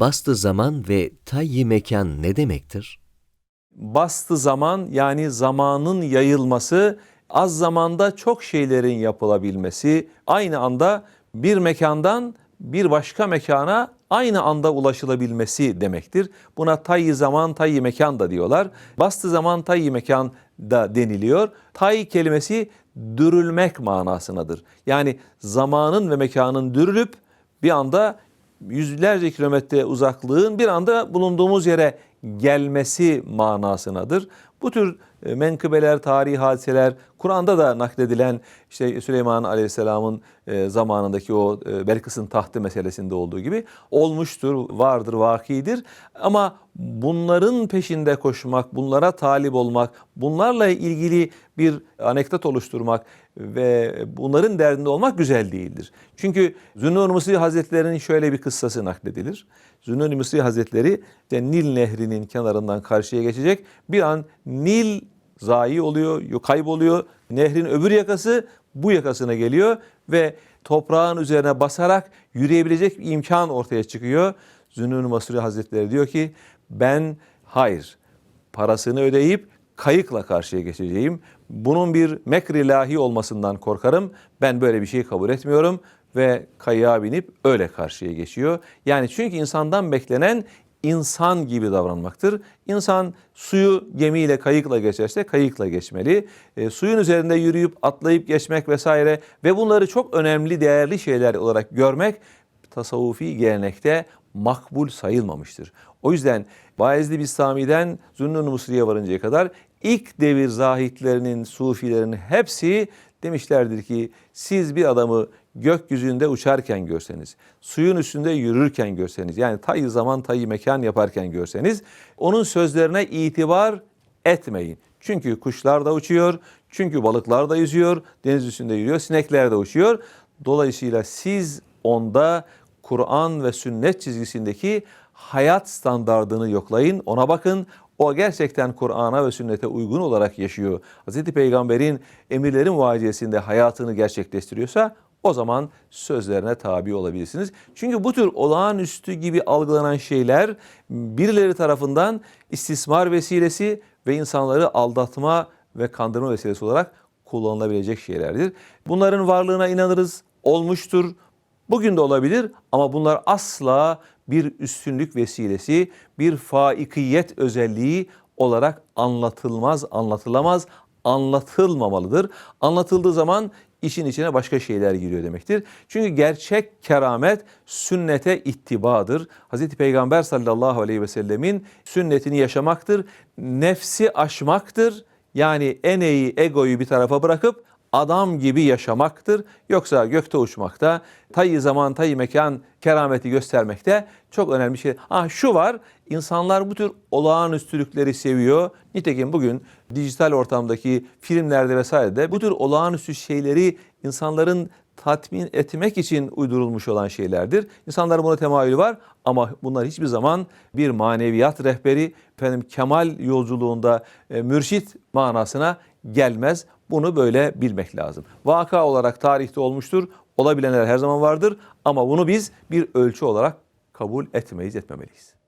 bastı zaman ve tayyi mekan ne demektir? Bastı zaman yani zamanın yayılması, az zamanda çok şeylerin yapılabilmesi, aynı anda bir mekandan bir başka mekana aynı anda ulaşılabilmesi demektir. Buna tayyi zaman, tayyi mekan da diyorlar. Bastı zaman, tayyi mekan da deniliyor. Tay kelimesi dürülmek manasınadır. Yani zamanın ve mekanın dürülüp bir anda yüzlerce kilometre uzaklığın bir anda bulunduğumuz yere gelmesi manasınadır. Bu tür e, menkıbeler, tarihi hadiseler, Kur'an'da da nakledilen işte Süleyman Aleyhisselam'ın e, zamanındaki o e, Belkıs'ın tahtı meselesinde olduğu gibi olmuştur, vardır, vakidir. Ama bunların peşinde koşmak, bunlara talip olmak, bunlarla ilgili bir anekdot oluşturmak ve bunların derdinde olmak güzel değildir. Çünkü Zünnun Mısri Hazretleri'nin şöyle bir kıssası nakledilir. Zünnun Mısri Hazretleri de Nil Nehri'nin kenarından karşıya geçecek. Bir an Nil zayi oluyor, kayboluyor. Nehrin öbür yakası bu yakasına geliyor ve toprağın üzerine basarak yürüyebilecek bir imkan ortaya çıkıyor. Zünnun Mısri Hazretleri diyor ki ben hayır parasını ödeyip kayıkla karşıya geçeceğim. Bunun bir mekr ilahi olmasından korkarım. Ben böyle bir şey kabul etmiyorum ve kayığa binip öyle karşıya geçiyor. Yani çünkü insandan beklenen insan gibi davranmaktır. İnsan suyu gemiyle, kayıkla geçerse kayıkla geçmeli. E, suyun üzerinde yürüyüp atlayıp geçmek vesaire ve bunları çok önemli, değerli şeyler olarak görmek tasavvufi gelenekte makbul sayılmamıştır. O yüzden Bayezid Bistami'den Zünnun Musri'ye varıncaya kadar ilk devir zahitlerinin, sufilerin hepsi demişlerdir ki siz bir adamı gökyüzünde uçarken görseniz, suyun üstünde yürürken görseniz, yani tayı zaman tayı mekan yaparken görseniz, onun sözlerine itibar etmeyin. Çünkü kuşlar da uçuyor, çünkü balıklar da yüzüyor, deniz üstünde yürüyor, sinekler de uçuyor. Dolayısıyla siz onda Kur'an ve sünnet çizgisindeki hayat standardını yoklayın, ona bakın. O gerçekten Kur'an'a ve sünnete uygun olarak yaşıyor. Hz. Peygamber'in emirlerin vaciyesinde hayatını gerçekleştiriyorsa o zaman sözlerine tabi olabilirsiniz. Çünkü bu tür olağanüstü gibi algılanan şeyler birileri tarafından istismar vesilesi ve insanları aldatma ve kandırma vesilesi olarak kullanılabilecek şeylerdir. Bunların varlığına inanırız, olmuştur, bugün de olabilir ama bunlar asla bir üstünlük vesilesi, bir faikiyet özelliği olarak anlatılmaz, anlatılamaz, anlatılmamalıdır. Anlatıldığı zaman işin içine başka şeyler giriyor demektir. Çünkü gerçek keramet sünnete ittibadır. Hz. Peygamber sallallahu aleyhi ve sellemin sünnetini yaşamaktır. Nefsi aşmaktır. Yani eneyi, egoyu bir tarafa bırakıp adam gibi yaşamaktır. Yoksa gökte uçmakta, tayyi zaman, tayyi mekan kerameti göstermekte çok önemli şey. Ah şu var, insanlar bu tür olağanüstülükleri seviyor. Nitekim bugün dijital ortamdaki filmlerde vesairede bu tür olağanüstü şeyleri insanların tatmin etmek için uydurulmuş olan şeylerdir. İnsanların buna temayülü var ama bunlar hiçbir zaman bir maneviyat rehberi, efendim kemal yolculuğunda e, mürşit manasına gelmez. Bunu böyle bilmek lazım. Vaka olarak tarihte olmuştur. Olabilenler her zaman vardır ama bunu biz bir ölçü olarak kabul etmeyiz, etmemeliyiz.